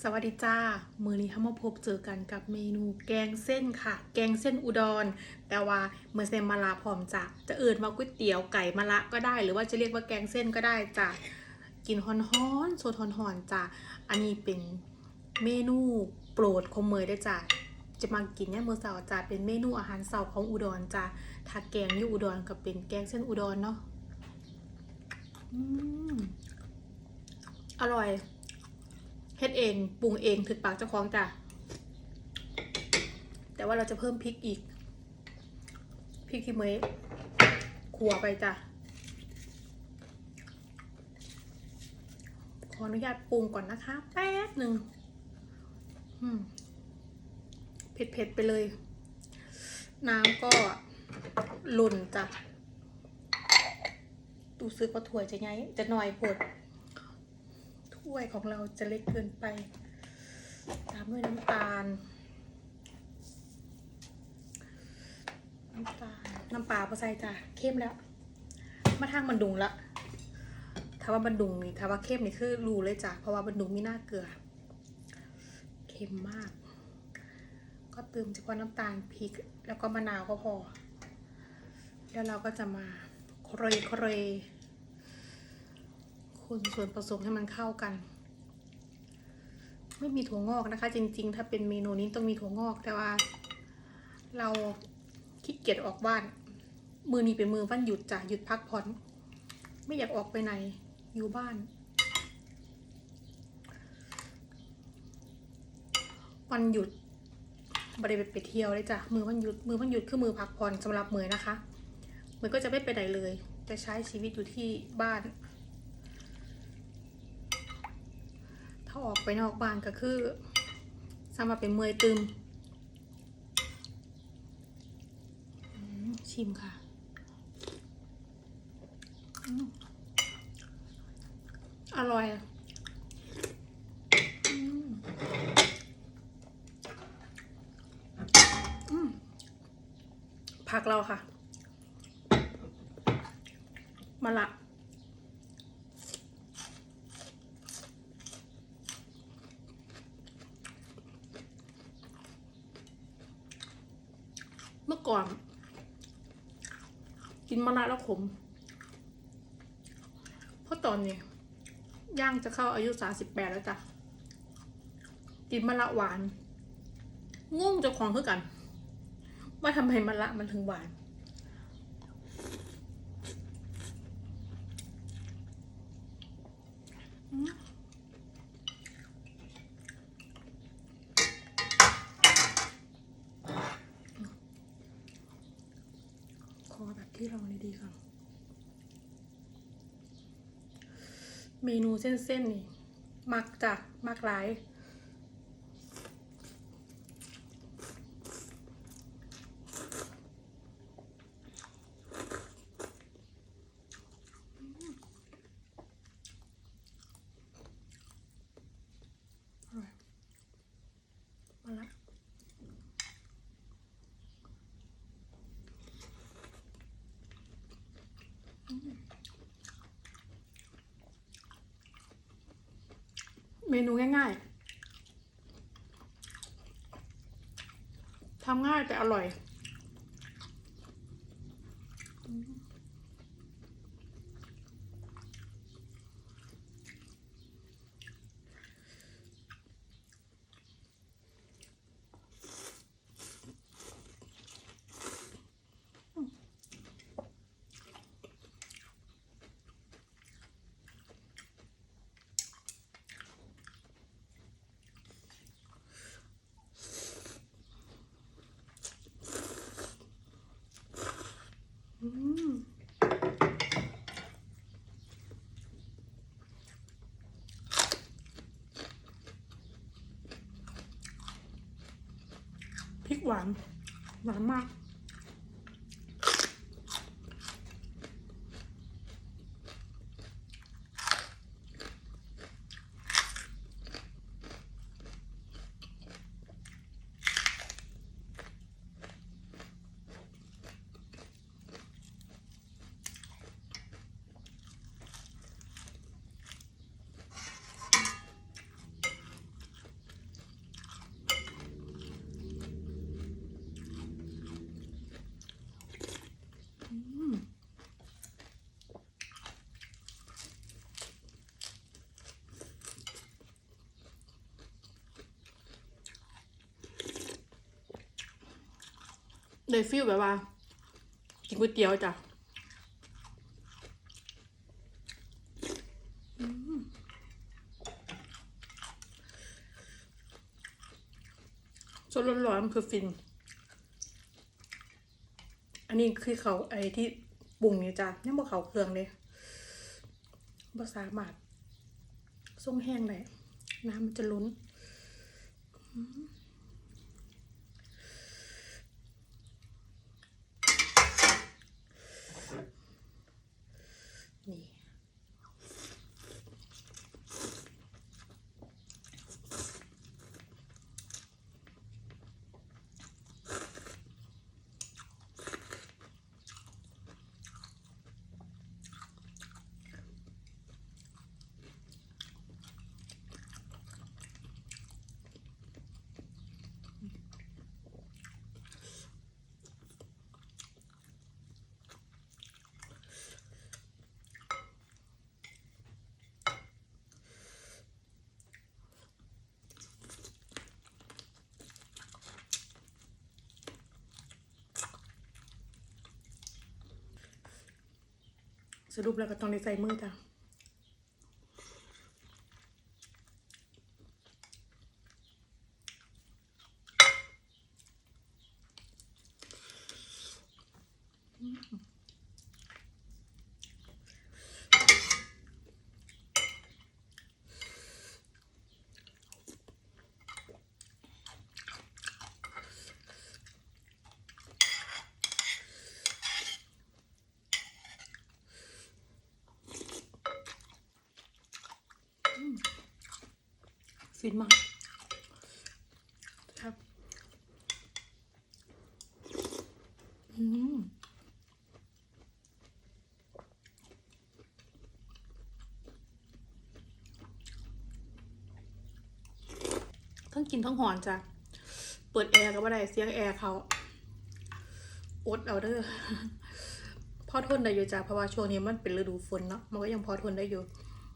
สวัสดีจ้า มือนี้ถ้ามาพบเจอกันกับเมนูแกงเส้นค่ะ แกงเส้นอุดร แต่ว่าเมื่อเซนมาลาพร้อมจะจะเอื่นว่าก๋วยเตี๋ยวไก่มะละก็ได้ หรือว่าจะเรียกว่าแกงเส้นก็ได้จ้ะกินฮอนฮอนโซทอนฮอนจ้ะอันนี้เป็นเมนูโปรดของเมยได้จ้ะจะมากินเนี่ยมื้อเสาร์จ้ะเป็นเมนูอาหารเสาร์ของอุดรจ้ะถ้าแกงอยู่อุดรก็เป็นแกงเส้นอุดรเนาะอืมอร่อย เฮ็ดเองปรุงเองถึกปากเจ้าของจ้ะแต่ว่าเราจะเพิ่มพริกอีกพริกที่เมยขัวไปจ้ะขออนุญาตปรุงก่อนนะคะ แป๊บหนึ่งอืมเผ็ดๆไปเลย น้ำก็หล่นจ้ะดูซึกว่าถั่วจะไงจะหน่อยผด ถ้วยของเราจะเล็กเกินไป ตามด้วยน้ำตาล น้ำตาล น้ำปลาพอใส่จ้ะเข้มแล้ว มาทางบันดุงละถ้าว่าบันดุงนี่ถ้าว่าเข้มนี่คือรู้เลยจ้ะเพราะว่าบันดุงมีหน้าเกลือ เค็มมาก ก็เติมเฉพาะน้ำตาลพริก แล้วก็มะนาวก็พอ แล้วเราก็จะมาโคเรโคเร คนส่วนผสมให้มันเข้ากัน ไม่มีถั่วงอกนะคะ จริง ๆ ถ้าเป็นเมนูนี้ต้องมีถั่วงอกแต่ว่า เราขี้เกียจออกบ้าน มือนี้เป็นมือวันหยุดจ้ะหยุดพักผ่อน ไม่อยากออกไปไหนอยู่บ้านวันหยุดบริเวณไปเที่ยวเลยจ้ะมือวันหยุดมือวันหยุดคือมือพักผ่อนสำหรับมือนะคะมือก็จะไม่ไปไหนเลย จะใช้ชีวิตอยู่ที่บ้าน ถ้าออกไปนอกบ้านก็คือสำหรับเป็นเมยตึมชิมค่ะอร่อยอืมอืมผักเราค่ะมะละ ก่อน กินมะระแล้วขม เพราะตอนนี้ย่างจะเข้าอายุสาสิบแปดแล้วจ้ะ กินมะระหวานงงจ้าของคือกัน ว่าทำไมมะระมันถึงหวานข อแบบที่เราดีๆก่อนเมนูเส้นๆนี่ มักจากมักหลาย เมนูง่ายๆทำง่ายแต่อร่อย พริกหวาน หวานมาก เลยฟีลแบบว่า กินก๋วยเตี๋ยวจ้ะสดร้อนๆคือฟิน อันนี้คือเขาไอ้ที่ปรุงเนี่ยจ้ะยังบ่เขาเครื่องเลยบ่สามารถส่งแห้งได้น้ำมันจะล้นมนี่ สรุปแล้วก็ต้องได้ใส่มือจ้ะ ฟินมากครับอืมทั้งกินทั้งหอนจ้ะ เปิดแอร์ก็ไม่ได้เสียงแอร์เขาอดเอาเด้อพอทนได้อยู่จ้ะเพราะว่าช่วงนี้มันเป็นฤดูฝนเนาะมันก็ยังพอทนได้อยู่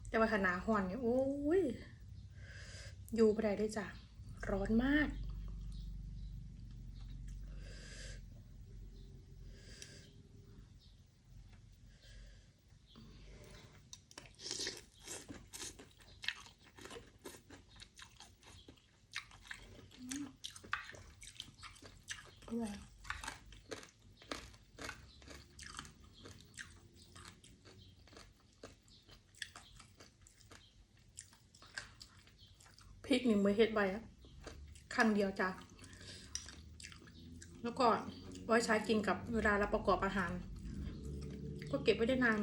แต่ว่าขนาหอนเนี่ยโอ้ย อยู่ไม่ได้ด้วยจ้ะ ร้อนมาก อร่อย ริกหนึ่งมือเฮ็ดไว้อะครั้งเดียวจ้ะแล้วก็ไว้ใช้กินกับเวลาเราประกอบอาหาร ก็เก็บไว้ได้นาน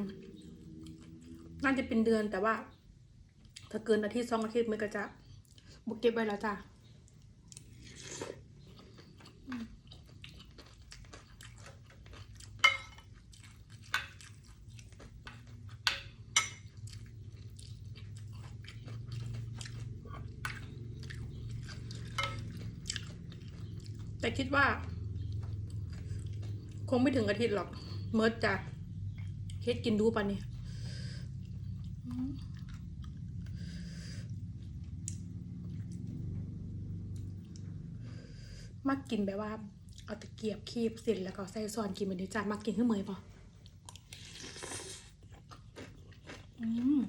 น่าจะเป็นเดือนแต่ว่า ถ้าเกินอาทิตย์สองอาทิตย์มันก็จะบุกเก็บไว้แล้วจ้ะ แต่คิดว่า คงไม่ถึงอาทิตย์หรอก เมิร์ดจะเฮ็ดกินดูปะเนี่ยอืมมักกินแบบว่า เอาตะเกียบคีบเสร็จแล้วก็ใส่ซอนกินแบบนี้จ้ามักกินขึ้นเมยปะอืม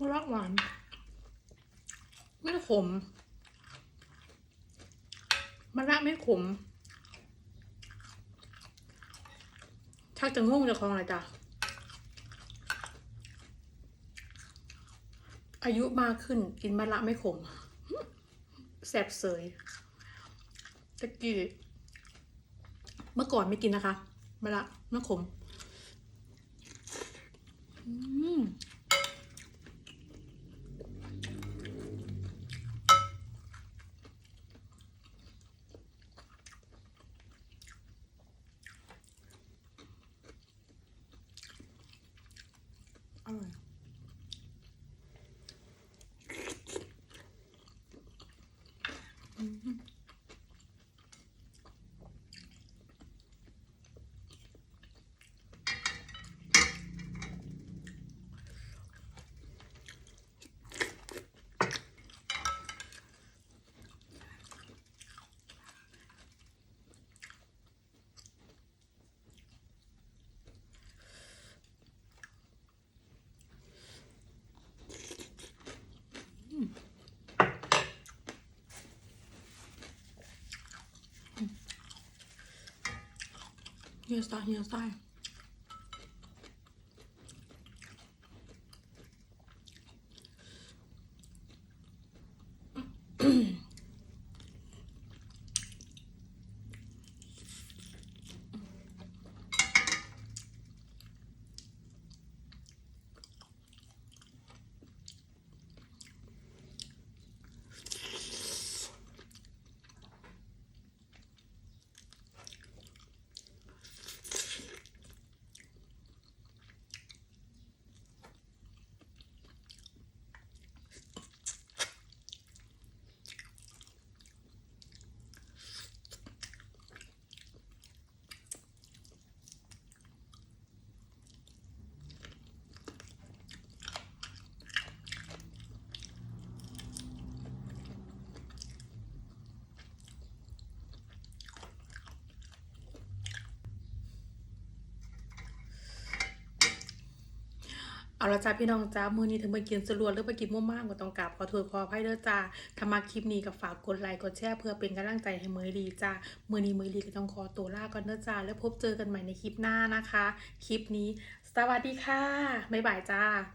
มะระหวานไม่ขมมะระไม่ขมชักจะง่วงจะคลองอะไรจ้ะอายุมากขึ้นกินมะระไม่ขมแสบเสยตะกี้เมื่อก่อนไม่กินนะคะมะระไม่ขม อืม 嗯 เฮียซ่า เอาละจ้าพี่น้องจ้ามือนี้ถึงไปกินสรวนหรือไปกินมั่วมากก็ต้องกราบขอโทษขออภัยเด้อจ้าถ้ามาคลิปนี้ก็ฝากกดไลค์กดแชร์เพื่อเป็นกำลังใจให้เมยดีจ้ามือนี้เมยดีก็ต้องขอตัวลาก่อนเด้อจ้าแล้วพบเจอกันใหม่ในคลิปหน้านะคะ คลิปนี้ สวัสดีค่ะบ๊ายบายจ้า